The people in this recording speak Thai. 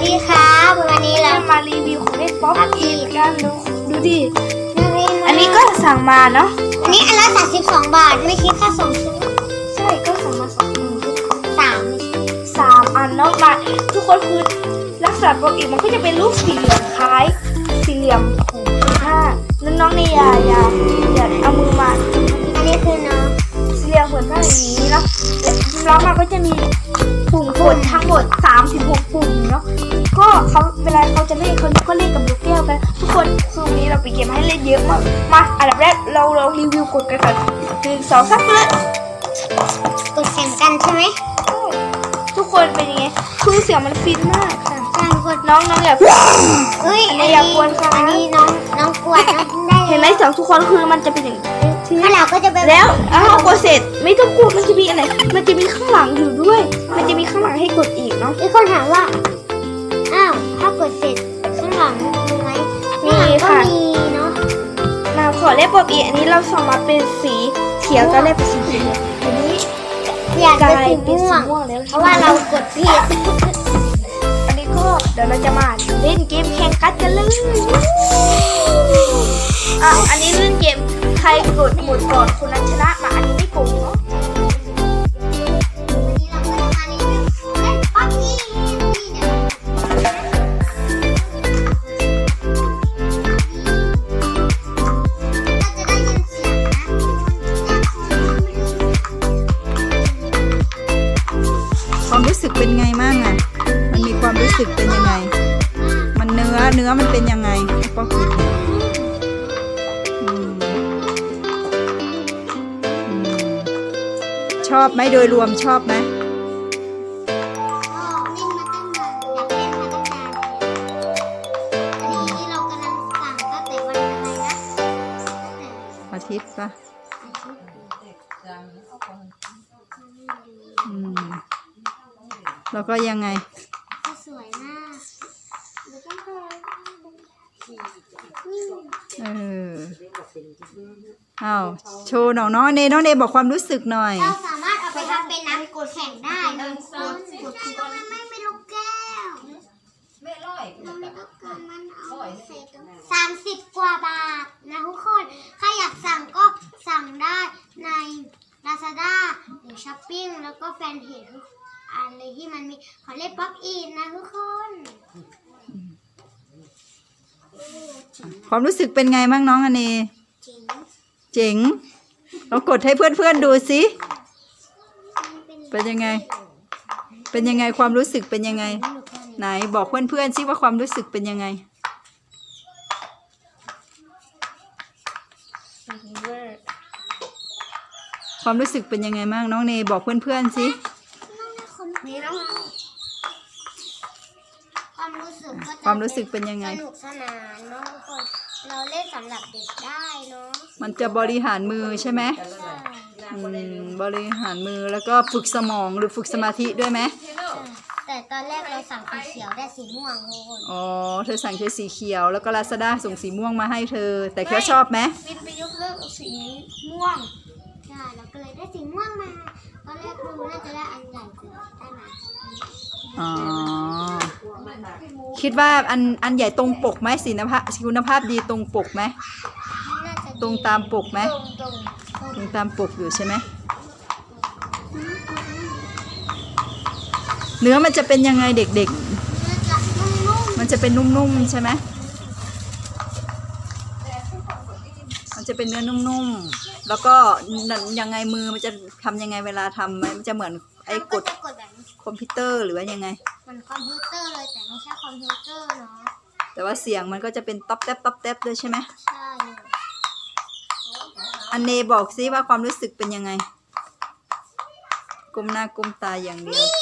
วัสดีครับวันนี้เราเรามารีวิวของเล่นป๊อปป๊อปอีอีททกันดูดูดิ อัอันนนี้นี้ก็ก็สั่งมาเนาะ อันนี้อันละสามสิบสองบาทไม่คิดค่าส่งใช่ไหมใช่ก็สั่งมาสองอันสามไม่ใช่สามอันเนาะมาทุกคนคือลักษณะป๊อปอีทมันก็จะเป็นรูปสี่เหลี่ยมคล้ายสี่เหลี่ยมห้าน้องๆนี่อย่าอย่าอย่าเอามือมาอันนี้คือน้อง สี่เหลี่ยมเหมือนกันอย่างนี้เนาะแล้วมันก็จะมีปุ่มกดทั้งหมด3ถึง6ปุ่มเนาะก็เขาเวลาเขาจะเล่นเขาก็เล่นกับลูกแก้วกันทุกคนคือวันนี้เราไปเกมให้เล่นเยอะมากมาอันดับแรกเราเรารีวิวกดกันก่อนหนึ่งสองสามเลยกดแข่งกันใช่ไหมทุกคนเป็นยังไงคือเสียงมันฟินมากค่ะจ้างกดน้องน้องอย่าเอ้ยอัอันนนี้นี้อย่ากวนค่ะอันนี้น้องน้องกวนน้องได้เห็นไหมเสียงทุกคนคือมันจะเป็นอย่างนี้ ทีถ้านี้เราก็จะไปแล้วอ้าวกดเสร็จไม่ต้องกดมันจะมีอะไร มันจะมีข้างหลังอยู่ด้วย มันจะมีข้างหลังให้กดอีกเนาะมีคนถามว่า อ้าวถ้ากดเสร็จข้างหลังมีไหมมีข้างหลังก็ค่ะมีเนาะมาขอเลขปอบอีกอันนี้เราส่งมาเป็นสีเขียวตอนแรกเป็นสีเขียวอันนี้อยากกจะลายสีเป็นม่สีวงม่วงแล้วเพราะว่าเรากดผิดอันนี้ก็เดี๋ยวเราจะมาเล่นเกมแข่งกันกันเลยอะอันนี้เล่นเกม ใครกดหมดก่อนคนนั้นชนะมาอันนี้ไม่โกงเนาะวันนี้เราก็จะมารีวิวเล่นป๊อปปี้นี่เดี๋ยวเราจะได้ยินเสียงนะความรู้สึกเป็นไงมั่งอะ มันมีความรู้สึกเป็นยังไง มันเนื้อเนื้อมันเป็นยังไงก็คือ อบไหมโดยรวมชอบไหมก็เล่นมาตั้งนานอยากเล่นมาตั้งนานแล้วอันนี้เรากำลังสั่งตั้งแต่วันอะไรนะอาทิตย์ปะอาทิตย์อืมแล้วก็ยังไงสวยมากแล้วก็เอออ้าโชว์น้องน้องเนน้องเนบอกความรู้สึกหน่อย ดแข่งได้นะกดกดกดไม่ไม่ลูกแก้วไม่ร้อยมันเอาใส่ตรงสามสิบกว่าบาทนะทุกคนใครอยากสั่งก็สั่งได้ใน Lazada หรือ Shopping แล้วก็แฟนเพจทุกอันเลยที่มันมีขอเล่นป๊อปอีนนะทุกคนความรู้สึกเป็นไงบ้างน้องอเน จริง เจ๋งเรากดให้เพื่อนๆดูสิ เป็นยังไง เป็นยังไงความรู้สึกเป็นยังไง ไหนบอกเพื่อนๆสิว่าความรู้สึกเป็นยังไงความรู้สึกเป็นยังไงบ้างน้องเนบอกเพื่อนๆสินี่น้องความรู้สึกก็จะความรู้สึกเป็นยังไง สนุกสนานเนาะทุกคน เราเล่นสำหรับเด็กได้เนาะ มันจะบริหารมือใช่ไหมใช่ อืมบริหารมือแล้วก็ฝึกสมองหรือฝึกสมาธิด้วยไหมแต่ตอนแรกเราสั่งสีเขียวได้สีม่วงทุกคนอ๋อเธอสั่งใช้สีเขียวแล้วก็ลาซาด้าส่งสีม่วงมาให้เธอ แต่เคียวชอบไหมวินไปยกเลิกสีม่วงใช่เราก็เลยได้สีม่วงมา ตอนแรกดูน่าจะได้อันใหญ่กว่าได้มาอ๋อคิดว่าอันอันใหญ่ตรงปกไหมสีนภาพคุณภาพดีตรงปกไหมน่าจะตรงตามปกไหม ตรง ตรงตรงตรงตามปกอยู่ใช่ไหมเนื้อมันจะเป็นยังไงเด็กน่าจะนุ่มๆมันจะเป็นนุ่มๆใช่ไหมมันจะเป็นเนื้อนุ่มๆ แล้วก็ยังไงมือมันจะทำยังไงเวลาทำไหมมันจะเหมือนๆไอ้เรากก็ดจะกดแบบนี้คอมพิวเตอร์หรือว่ายังไงเหมันคอมพิวเตอร์เลยแต่ไม่ใช่คอมพิวเตอร์เนาะ แต่ว่าเสียงมันก็จะเป็นต๊อบแต๊บต๊อบแต๊บด้วยใช่ไหมใช่ อันเนบอกซิว่าความรู้สึกเป็นยังไงก้มหน้าก้มตาอย่างเดียว